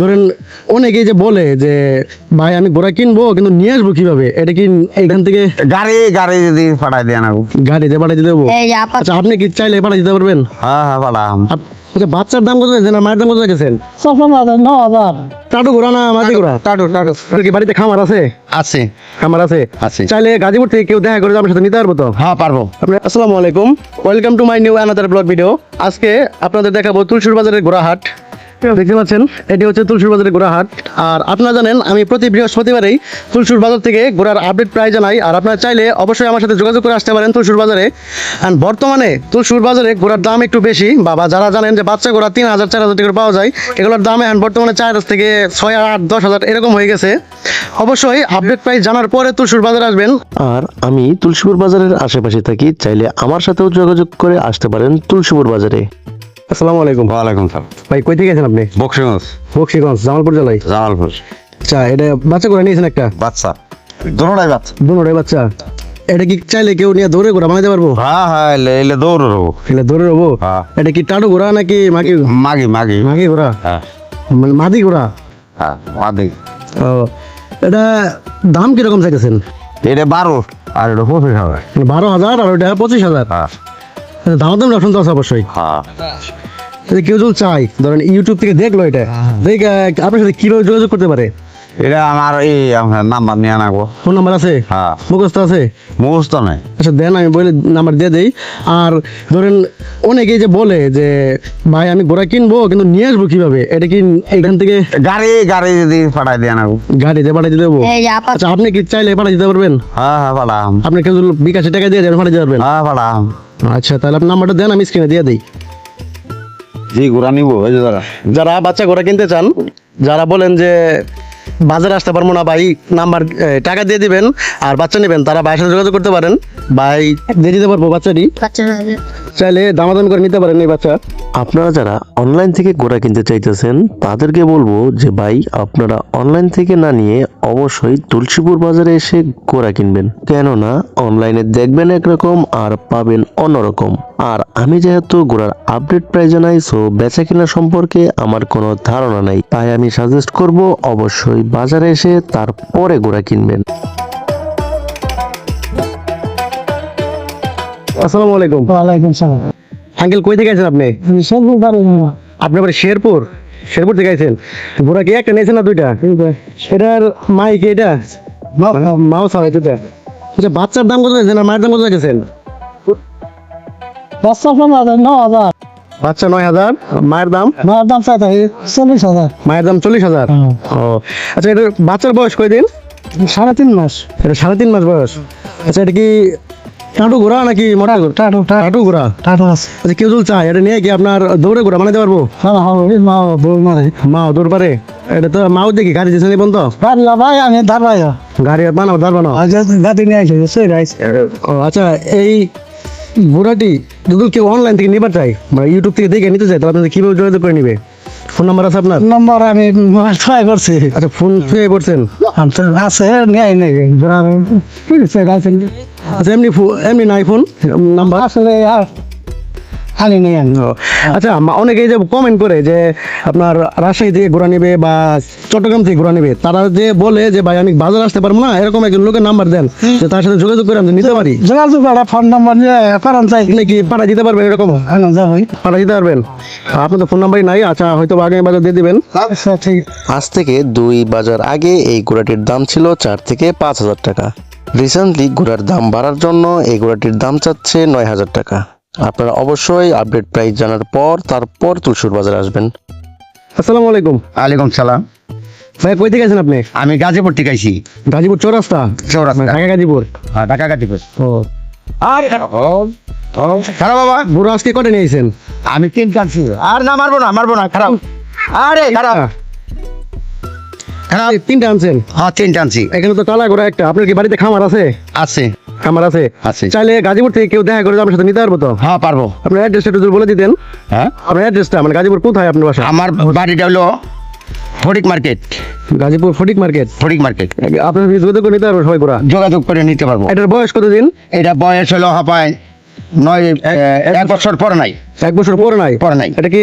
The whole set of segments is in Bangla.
ধরেন অনেকেই যে বলে যে ভাই আমি ঘোড়া কিনবো কিন্তু নিয়ে আসব কীভাবে? এটা কি এখান থেকে গাড়ি গাড়ি যদি পাঠাই দিয়ে না গাড়িতে পাঠিয়ে দেবো? আচ্ছা আপনি কি চাইলে পাঠিয়ে দিতে পারবেন? হ্যাঁ হ্যাঁ পাঠাম। আচ্ছা বাচ্চার দাম কত গেছেন আর মায়ের দাম কত গেছেন সফল হাজার ন হাজার। টাটু ঘোড়া না মাঝি ঘোড়া? টাটু টাটু কি বাড়িতে খামার আছে? আছে। খামার আছে? আছে। চাইলে গাজীপুর থেকে কেউ দেখা করে আমার সাথে নিতে পারব তো? হ্যাঁ পারব। আপনি আসসালামু আলাইকুম। Welcome to my new another blog video আজকে আপনাদের দেখাবো তুলসুর বাজারের গোড়াহাট দেখতে পাচ্ছেন, এটি হচ্ছে তুলসুর বাজারের গোড়াহাট আর আপনারা জানেন, আমি প্রতি বৃহস্পতিবারেই তুলসুর বাজার থেকে ঘোড়ার আপডেট প্রায় জানাই। আর আপনারা চাইলে অবশ্যই আমার সাথে যোগাযোগ করে আসতে পারেন তুলসুর বাজারে। অ্যান্ড বর্তমানে তুলসুর বাজারে ঘোড়ার দাম একটু বেশি। বাবা, যারা জানেন যে বাচ্চা ঘোড়া তিন হাজার, চার হাজার টাকা পাওয়া যায়, এগুলোর দাম এখন বর্তমানে চার হাজার থেকে ছয় আট, দশ হাজার এরকম হয়ে গেছে। অবশ্যই আপডেট প্রাইস জানার পরে তুলসুর বাজার আসবেন। আর আমি তুলসীপুর বাজারের আশেপাশে থাকি, চাইলে আমার সাথেও যোগাযোগ করে আসতে পারেন তুলসীপুর বাজারে। আসসালামু আলাইকুম। ওয়ালাইকুম সালাম। ভাই কই থেকে গেছেন আপনি? বক্সিগঞ্জ। বক্সিগঞ্জ জামালপুর জেলায়? জামালপুর। আচ্ছা এটা বাচ্চা করে নিয়েছেন একটা? বাচ্চা। দোনোটাই বাচ্চা। দুটোটাই বাচ্চা। এটা কি চাইলে কেউ নিয়ে দৌড়ে ঘোরা বানাইতে পারব? হ্যাঁ হ্যাঁ এলে এলে দৌড় রবো এলে দৌড়ে রবো হ্যাঁ। এটা কি টাটু ঘোড়া নাকি মাকি মাগি মাগি। মাকি ঘোড়া? হ্যাঁ। মানে মাদি ঘোড়া? হ্যাঁ মাদি। ও এটা দাম কীরকম চাইতেছেন? এটা বারো আর এটা পঁচিশ হবে মানে বারো হাজার আর ওটা পঁচিশ হাজার। হ্যাঁ। দাম দাম অপশন তো আছে অবশ্যই। হ্যাঁ। কেউ যদি চাই ধরেন ইউটিউব থেকে দেখল এটা দেখ আপনার সাথে কীভাবে যোগাযোগ করতে পারে? এটা আমার এই আমার নাম্বার নিয়ে আনাবো। ফোন নাম্বার আছে? হ্যাঁ। মুখস্থ আছে? মুখস্থ নাই। আচ্ছা দেন আমি বলে নাম্বার দিয়ে দেই। আর ধরেন অনেকেই যে বলে যে ভাই আমি ঘোড়া কিনবো কিন্তু নিয়ে আসব কীভাবে? এটা কি এখান থেকে গাড়ি গাড়ি যদি পাঠাই দিয়ে আনাবো। গাড়িতে পাঠিয়ে দেবো আচ্ছা আপনি কি চাইলে পাঠিয়ে দিতে পারবেন? হ্যাঁ হ্যাঁ পাঠাম। আপনি কেউ যদি বিকাশে টাকা দিয়ে দিতে পারবেন। হ্যাঁ পাঠাম। আচ্ছা তাহলে আপনি নাম্বারটা দেন আমি স্ক্রিনে দিয়ে দিই। জি ঘোরা নিবো এই যারা বাচ্চা ঘোড়া কিনতে চান যারা বলেন যে বাজারে আসতে পারব না, ভাই, নাম্বার টাকা দিয়ে দিবেন, আর বাচ্চা নেবেন, তারা ভাইয়ের সাথে যোগাযোগ করতে পারেন। ভাই, দিয়ে দিতে পারব বাচ্চাটি? বাচ্চা চাইলে দামাদামি করে নিতে পারেন এই বাচ্চা। আপনারা যারা অনলাইন থেকে ঘোড়া কিনতে চাইতেছেন, তাদেরকে বলব যে ভাই, আপনারা অনলাইন থেকে না নিয়ে অবশ্যই তুলসীপুর বাজারে এসে ঘোড়া কিনবেন। কেননা অনলাইনে দেখবেন একরকম আর পাবেন অন্যরকম। আর আমি যেহেতু ঘোড়ার আপডেট প্রাইস জানাই সো বেচা কেনা সম্পর্কে আমার কোনো ধারণা নাই। তাই আমি সাজেস্ট করব, অবশ্যই বাজারে এসে তারপরে ঘোড়া কিনবেন। আসসালামু আলাইকুম। ওয়ালাইকুম সালাম। আঙ্কেল কই থেকে আছেন আপনি? সব পারো আপনার বাড়ি শেরপুর? শেরপুর থেকে আছেন ঘোড়া কি একটা নিয়েছেন না দুইটা? এটার মাই কি এটা মাও সারা দুটা আচ্ছা বাচ্চার দাম কত গেছেন আর মায়ের দাম কত গেছেন বাচ্চা হাজার ন হাজার। বাচ্চা নয় হাজার মায়ের দাম? মার দাম চল্লিশ হাজার। মায়ের দাম চল্লিশ হাজার? ও আচ্ছা এটা বাচ্চার বয়স কয়দিন? সাড়ে তিন মাস। এটা সাড়ে তিন মাস বয়স। আচ্ছা এটা কি টাটু ঘোড়া নাকি মোটা টাটু টাটু ঘোড়া টাটু আছে আচ্ছা কেউ যদি চায়? এটা নিয়ে কি আপনার দৌড়ে ঘোড়া বানাতে পারব? হ্যাঁ মা বউ মারে। মাও দৌড় পারে? এটা তো মাও দেখি গাড়ি দিয়েছেন এই বন্ধ। পারলা ভাই আমি ধারবাই গাড়ি বানাও দাঁড় বানাও। আজ গাড়ি নিয়ে আসে ও আচ্ছা এই ঘোড়াটি যদি কেউ অনলাইন থেকে নিবার চাই মানে ইউটিউব থেকে দেখে নিতে চাই তাহলে আপনাদের কীভাবে যোগাযোগ করে নিবে? ফোন নাম্বার আছে আপনার? নম্বর আমি ট্রাই করছি। আচ্ছা ফোন পেয়ে করছেন? আছে নেই নেই। আচ্ছা এমনি এমনি নাই ফোন? নাম্বার? আসলে আর নেই আমি। আচ্ছা অনেকেই যে কমেন্ট করে যে আপনার রাজশাহী থেকে ঘোরা নেবে বা চট্টগ্রাম থেকে ঘোরা নেবে তারা যে বলে যে ভাই আমি বাজার আসতে পারব না এরকম একজন লোকের নাম্বার দেন যে তার সাথে যোগাযোগ করে আমি নিতে পারি। যোগাযোগ করা ফোন নাম্বার নিয়ে করান চাই। নাকি পাঠা দিতে পারবেন এরকম? যাবই পাঠা দিতে পারবেন। আপনার তো ফোন নাম্বারই নাই আচ্ছা হয়তো আগামী বাজার দিয়ে দিবেন। আচ্ছা ঠিক। আজ থেকে দুই বাজার আগে এই ঘোড়াটির দাম ছিল চার থেকে পাঁচ হাজার টাকা। রিসেন্টলি ঘোড়ার দাম বাড়ার জন্য এই ঘোড়াটির দাম চাচ্ছে নয় হাজার টাকা। আপনারা অবশ্যই আপডেট প্রাইস জানার পর তারপর তুলসুর বাজারে আসবেন। আসসালামু আলাইকুম। আলাইকুম সালাম। ভাই কই থেকে আছেন আপনি? আমি গাজীপুর থেকে আইছি। গাজীপুর চৌরাস্তা? চৌরাস্তা। ঢাকা গাজীপুর? হ্যাঁ ঢাকা গাজীপুর। ও। আর ও ও খারাপ বাবা। বুড়ো আজকে কটে নিয়েছেন আমি তিন কানছি আর না মারবো না মারবো না খারাপ। আরে খারাপ। খারাপ। তিনটা আনছেন? হ্যাঁ তিন টানছি এখানে তো টালা ঘোড়া একটা। আপনার কি বাড়িতে খামার আছে? আছে। খামার আছে? আছে। চাইলে গাজীপুর থেকে কেউ দেখা করে আমার সাথে নিতে পারব তো? হ্যাঁ পারব। আপনার অ্যাড্রেসটা একটু বলে দিতেন। হ্যাঁ? আপনার অ্যাড্রেসটা মানে গাজীপুর কোথায় আপনার বাসা? আমার বাড়িটা হলো Fatik market. Gazipur Fatik market? Fatik market. আপনার যোগাযোগ করে নিতে পারব সবাই ঘোড়া যোগাযোগ করে নিতে পারব। এটার বয়স কতদিন? এটা বয়স হলো হপায় নয় এক বছর পরে নাই। এক বছর পরে নাই? পরে নাই। এটা কি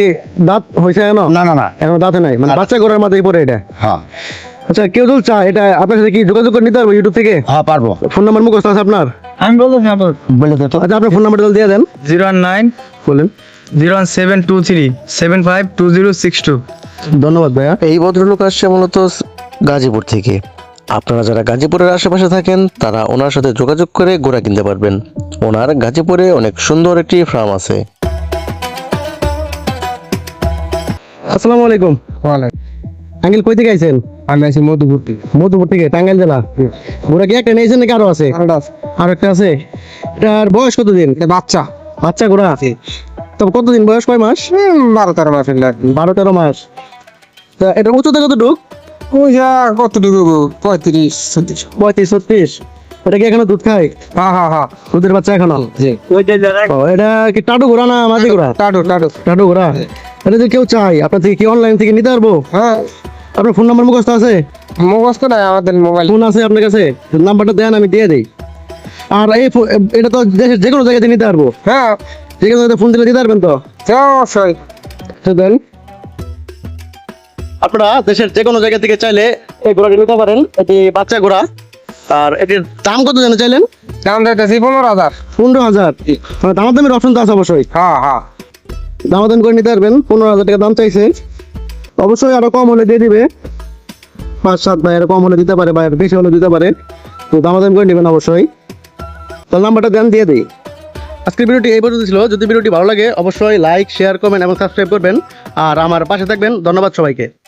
দাঁত হয়েছে না না না। এখন দাঁতে নাই? মানে বাচ্চা গরুর মাথায় পরে এটা? হ্যাঁ। আচ্ছা কেউ যদি চায় এটা আপনার সাথে কি যোগাযোগ করে নিতে পারব ইউটিউব থেকে? হ্যাঁ পারব। ফোন নাম্বার মুখস্থ আছে আপনার? আমি বলব বলে দে আচ্ছা আপনার ফোন নাম্বারটা দিয়ে দেন। জিরো ওয়ান নাইন বলেন। Zero one seven two three seven five two zero six two. ধন্যবাদ ভাইয়া। এই ভদ্রলোক আসছে মূলত গাজীপুর থেকে। আপনারা যারা গাজীপুরের আশেপাশে থাকেন তারা ওনার সাথে যোগাযোগ করে ঘোড়া কিনতে পারবেন। ওনার গাজীপুরে অনেক সুন্দর একটি ফার্ম আছে। আসসালামু আলাইকুম। আঙ্কেল কই থেকে আইছেন? আমি আছি মধুপুর মধুপুর থেকে টাঙ্গাইল জেলা? ঘোড়া কি একটা নিয়েছেন নাকি আরও আছে? আর একটা আছে। এটার বয়স কতদিন? বাচ্চা। বাচ্চা ঘোড়া তবে কতদিন বয়স কয় মাস? বারো তেরো মাস বারো তেরো মাস। তা এটার উচ্চতা কতটুক? ওই যা কতটুকু? পঁয়ত্রিশ ছত্রিশ। পঁয়ত্রিশ ছত্রিশ। এটা কি এখনও দুধ খায়? হ্যাঁ হ্যাঁ হ্যাঁ দুধের বাচ্চা এখনও? এটা কি টাটু ঘোড়া না মাঝি ঘোড়া টাটু টাটু। টাটু ঘোড়া এটা যদি কেউ চাই আপনার থেকে কি অনলাইন থেকে নিতে পারব? হ্যাঁ। আপনার ফোন নাম্বার মুখস্থ আছে? মুখস্থ নাই আমাদের মোবাইল ফোন আছে আপনার কাছে? নাম্বারটা দেন আমি দিয়ে দিই। আর এই এটা তো দেশের যে কোনো জায়গাতে নিতে পারব। হ্যাঁ। যে কোনো জায়গাতে ফোন দিলে দিতে পারবেন তো? সে অবশ্যই। দেন। আপনারা দেশের যে কোনো জায়গা থেকে চাইলে এই ঘোড়াটি নিতে পারেন। এটি বাচ্চা ঘোড়া। আর এটির দাম কত জানেন চাইলেন? দাম দিতেছি পনেরো হাজার। পনেরো হাজার। মানে দামার দামের অপশন তো আছে অবশ্যই। হ্যাঁ হ্যাঁ। দামাদাম করে নিতে পারবেন। পনেরো হাজার টাকা দাম চাইছে। অবশ্যই আরও কম হলে দিয়ে দিবে। পাঁচ, সাত বা এরকম হলে দিতে পারে বা বেশি হলে দিতে পারে। তো দামাদাম করে নেবেন অবশ্যই। তাহলে নাম্বারটা দেন, দিয়ে দিই। আজকের ভিডিওটি এই পর্যন্ত ছিল। যদি ভিডিওটি ভালো লাগে, অবশ্যই লাইক শেয়ার করবেন এবং সাবস্ক্রাইব করবেন। আর আমার পাশে থাকবেন। ধন্যবাদ সবাইকে।